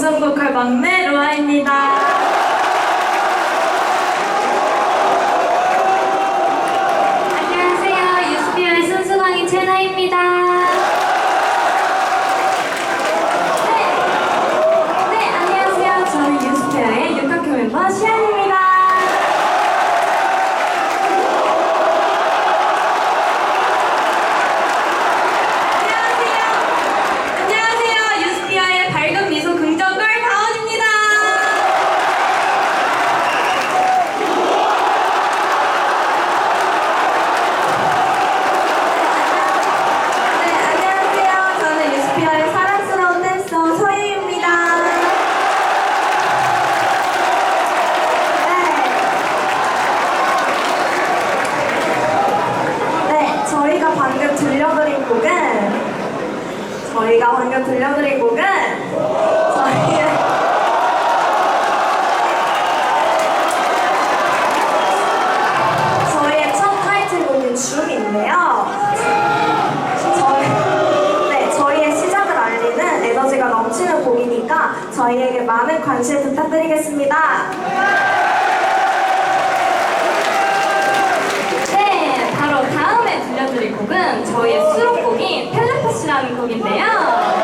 감성 보컬 막내 로아입니다. 안녕하세요. 유스피어의 순수광인 채나입니다. 방금 들려드린 곡은 저희가 방금 들려드린 곡은 저희의 저희의 첫 타이틀곡인 줌인데요. 저희, 네, 저희의 시작을 알리는 에너지가 넘치는 곡이니까 저희에게 많은 관심 부탁드리겠습니다. 네, 바로 다음에 들려드릴 곡은 저희의 수록곡인 텔레파시라는 곡인데요.